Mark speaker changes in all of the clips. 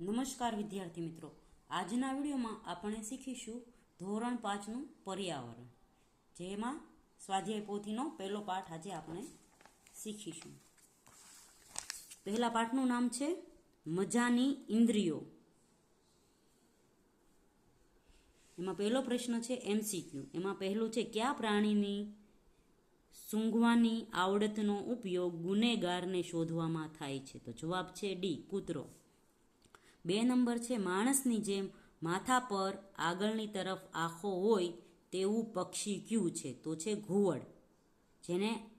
Speaker 1: નમસ્કાર વિદ્યાર્થી મિત્રો. આજના વિડીયોમાં આપણે શીખીશું ધોરણ પાંચનું પર્યાવરણ. જેમાં સ્વાધ્યાય પોથીનો પહેલો પાઠ આજે આપણે શીખીશું. પહેલા પાઠનું નામ છે મજાની ઇન્દ્રિયો. એમાં પહેલો પ્રશ્ન છે એમસીક્યુ. એમાં પહેલું છે કયા પ્રાણીની સૂંઘવાની આવડતનો ઉપયોગ ગુનેગારને શોધવામાં થાય છે? તો જવાબ છે ડી, કૂતરો. બે નંબર છે માણસની જેમ માથા પર આગળની તરફ આંખો હોય તેવું પક્ષી ક્યું છે? તો છે ઘુવડ, જેને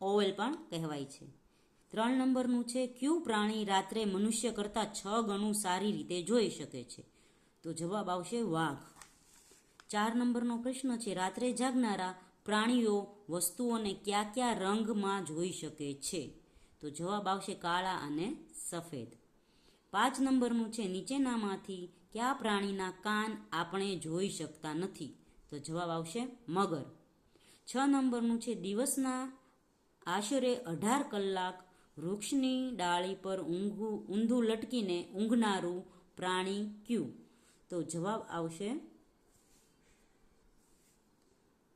Speaker 1: ઓવેલ પણ કહેવાય છે. ત્રણ નંબરનું છે કયું પ્રાણી રાત્રે મનુષ્ય કરતાં છ ગણું સારી રીતે જોઈ શકે છે? તો જવાબ આવશે વાઘ. ચાર નંબરનો પ્રશ્ન છે, રાત્રે જાગનારા પ્રાણીઓ વસ્તુઓને કયા કયા રંગમાં જોઈ શકે છે? તો જવાબ આવશે કાળા અને સફેદ. પાંચ નંબરનું છે નીચેનામાંથી કયા પ્રાણીના કાન આપણે જોઈ શકતા નથી? તો જવાબ આવશે મગર. છ નંબરનું છે દિવસના આશરે અઢાર કલાક વૃક્ષની ડાળી પર ઊંઘું, ઊંધું લટકીને ઊંઘનારું પ્રાણી ક્યું? તો જવાબ આવશે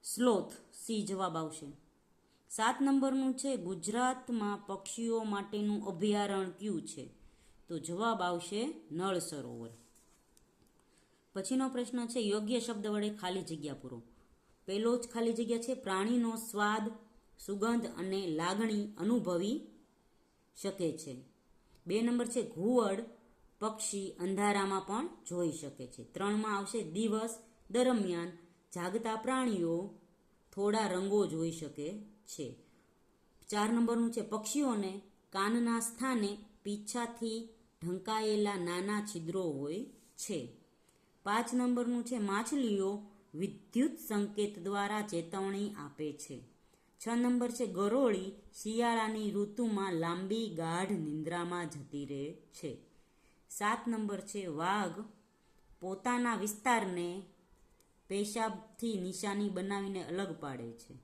Speaker 1: સ્લોથ. સી જવાબ આવશે. સાત નંબરનું છે ગુજરાતમાં પક્ષીઓ માટેનું અભયારણ્ય કયું છે? તો જવાબ આવશે નળ સરોવર. પછીનો પ્રશ્ન છે, યોગ્ય શબ્દ વડે ખાલી જગ્યા પૂરો. પહેલો જ ખાલી જગ્યા છે, પ્રાણીનો સ્વાદ, સુગંધ અને લાગણી અનુભવી શકે છે. બે નંબર છે, ઘુવડ પક્ષી અંધારામાં પણ જોઈ શકે છે. ત્રણમાં આવશે, દિવસ દરમિયાન જાગતા પ્રાણીઓ થોડા રંગો જોઈ શકે છે. ચાર નંબરનું છે, પક્ષીઓને કાનના સ્થાને પીછાથી ઢંકાયેલા નાના છિદ્રો હોય છે. પાંચ નંબરનું છે, માછલીઓ વિદ્યુત સંકેત દ્વારા ચેતવણી આપે છે. છ નંબર છે, ગરોળી શિયાળાની ઋતુમાં લાંબી ગાઢ નિંદ્રામાં જતી રહે છે. સાત નંબર છે, વાઘ પોતાના વિસ્તારને પેશાબથી નિશાની બનાવીને અલગ પાડે છે.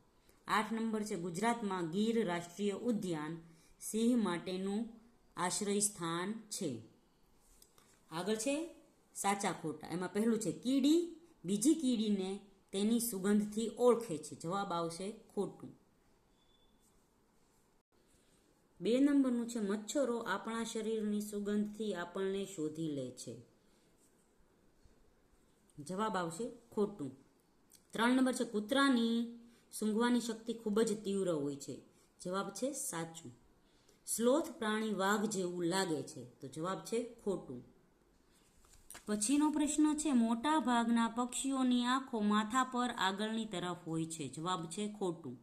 Speaker 1: આઠ નંબર છે, ગુજરાતમાં ગીર રાષ્ટ્રીય ઉદ્યાન સિંહ માટેનું આશ્રય સ્થાન છે. આગળ છે સાચા ખોટા. એમાં પહેલું છે કીડી, બીજી કીડીને તેની સુગંધથી ઓળખે છે. જવાબ આવશે ખોટું. બે નંબરનું છે મચ્છરો આપણા શરીરની સુગંધથી આપણને શોધી લે છે. જવાબ આવશે ખોટું. ત્રણ નંબર છે કૂતરાની સૂંઘવાની શક્તિ ખૂબ જ તીવ્ર હોય છે. જવાબ છે સાચું. સ્લોથ પ્રાણી વાઘ જેવું લાગે છે. તો જવાબ છે ખોટું. પછીનો પ્રશ્ન છે, મોટા ભાગના પક્ષીઓની આંખો માથા પર આગળની તરફ હોય છે. જવાબ છે ખોટું.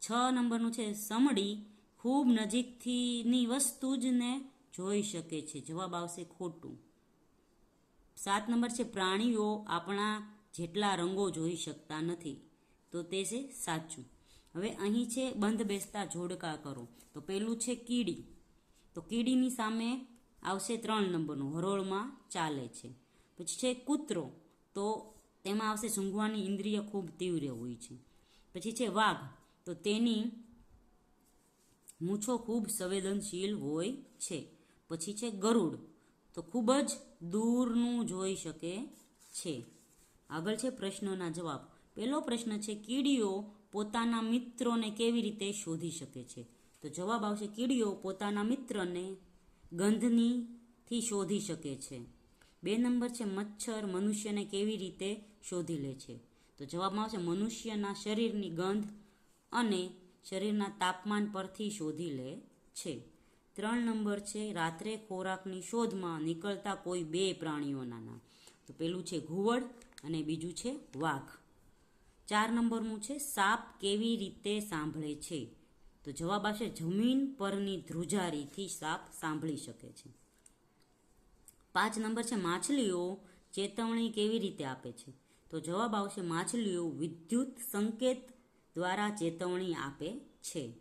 Speaker 1: છ નંબરનું છે, સમડી ખૂબ નજીકથીની વસ્તુ જ ને જોઈ શકે છે. જવાબ આવશે ખોટું. સાત નંબર છે, પ્રાણીઓ આપણા જેટલા રંગો જોઈ શકતા નથી. તો તે છે સાચું. હવે અહીં છે બંધ બેસતા જોડકા કરો. તો પહેલું છે કીડી. તો કીડીની સામે આવશે ત્રણ નંબરનું, હરોળમાં ચાલે છે. પછી છે કૂતરો. તો તેમાં આવશે સૂંઘવાની ઇન્દ્રિય ખૂબ તીવ્ર હોય છે. પછી છે વાઘ. તો તેની મૂછો ખૂબ સંવેદનશીલ હોય છે. પછી છે ગરુડ. તો ખૂબ જ દૂરનું જોઈ શકે છે. આગળ છે પ્રશ્નોના જવાબ. પહેલો પ્રશ્ન છે કીડીઓ પોતાના મિત્રોને કેવી રીતે શોધી શકે છે? તો જવાબ આવશે, કીડીઓ પોતાના મિત્રને ગંધનીથી શોધી શકે છે. બે નંબર છે, મચ્છર મનુષ્યને કેવી રીતે શોધી લે છે? તો જવાબમાં આવશે, મનુષ્યના શરીરની ગંધ અને શરીરના તાપમાન પરથી શોધી લે છે. ત્રણ નંબર છે, રાત્રે ખોરાકની શોધમાં નીકળતા કોઈ બે પ્રાણીઓના તો પેલું છે ઘુવડ અને બીજું છે વાઘ. ચાર નંબરનું છે, સાપ કેવી રીતે સાંભળે છે? તો જવાબ આવશે, જમીન પરની ધ્રુજારીથી સાપ સાંભળી શકે છે. પાંચ નંબર છે, માછલીઓ ચેતવણી કેવી રીતે આપે છે? તો જવાબ આવશે, માછલીઓ વિદ્યુત સંકેત દ્વારા ચેતવણી આપે છે.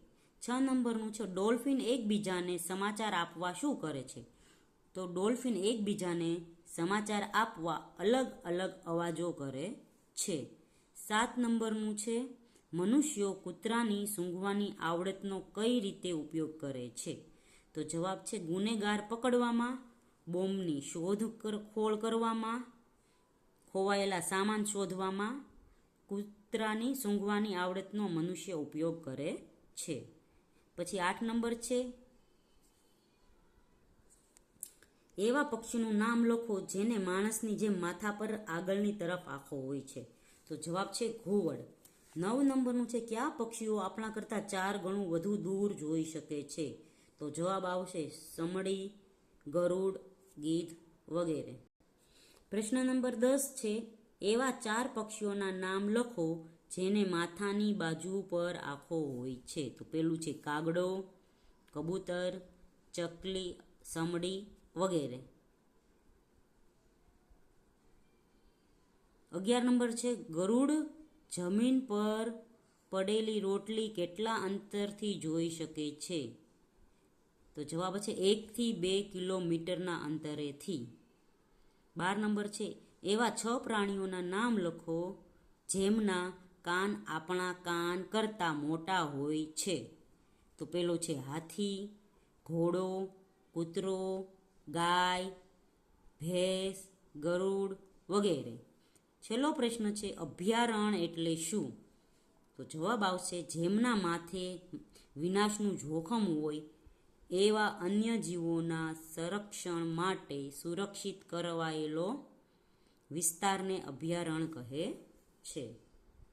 Speaker 1: છ નંબરનું છે, ડોલ્ફિન એકબીજાને સમાચાર આપવા શું કરે છે? તો ડોલ્ફિન એકબીજાને સમાચાર આપવા અલગ અલગ અવાજો કરે છે. સાત નંબરનું છે, મનુષ્યો કૂતરાની સૂંઘવાની આવડતનો કઈ રીતે ઉપયોગ કરે છે? તો જવાબ છે ગુનેગાર પકડવામાં, બોમ્બની શોધ ખોળ કરવામાં, ખોવાયેલા સામાન શોધવામાં, કૂતરાની સૂંઘવાની આવડતનો મનુષ્ય ઉપયોગ કરે છે. પછી આઠ નંબર છે, એવા પક્ષીનું નામ લખો જેને માણસની જેમ માથા પર આગળની તરફ આંખો હોય છે. તો જવાબ છે ઘુવડ. નવ નંબરનું છે, કયા પક્ષીઓ આપણા કરતાં ચાર ગણું વધુ દૂર જોઈ શકે છે? તો જવાબ આવશે, સમડી, ગરુડ, ગીધ વગેરે. પ્રશ્ન નંબર દસ છે, એવા ચાર પક્ષીઓના નામ લખો જેને માથાની બાજુ પર આંખો હોય છે. તો પેલું છે, કાગડો, કબૂતર, ચકલી, સમડી વગેરે. અગિયાર નંબર છે, ગરુડ જમીન પર પડેલી રોટલી કેટલા અંતરથી જોઈ શકે છે? તો જવાબ છે, એકથી બે કિલોમીટરના અંતરેથી. બાર નંબર છે, એવા છ પ્રાણીઓના નામ લખો જેમના કાન આપણા કાન કરતાં મોટા હોય છે. તો પેલો છે, હાથી, ઘોડો, કૂતરો, ગાય, ભેંસ, ગરુડ વગેરે. છેલ્લો પ્રશ્ન છે અભયારણ્ય એટલે શું? તો જવાબ આવશે, જેમના માથે વિનાશનું જોખમ હોય, એવા અન્ય જીવોના સંરક્ષણ માટે સુરક્ષિત કરવાયેલો વિસ્તારને અભયારણ્ય કહે છે.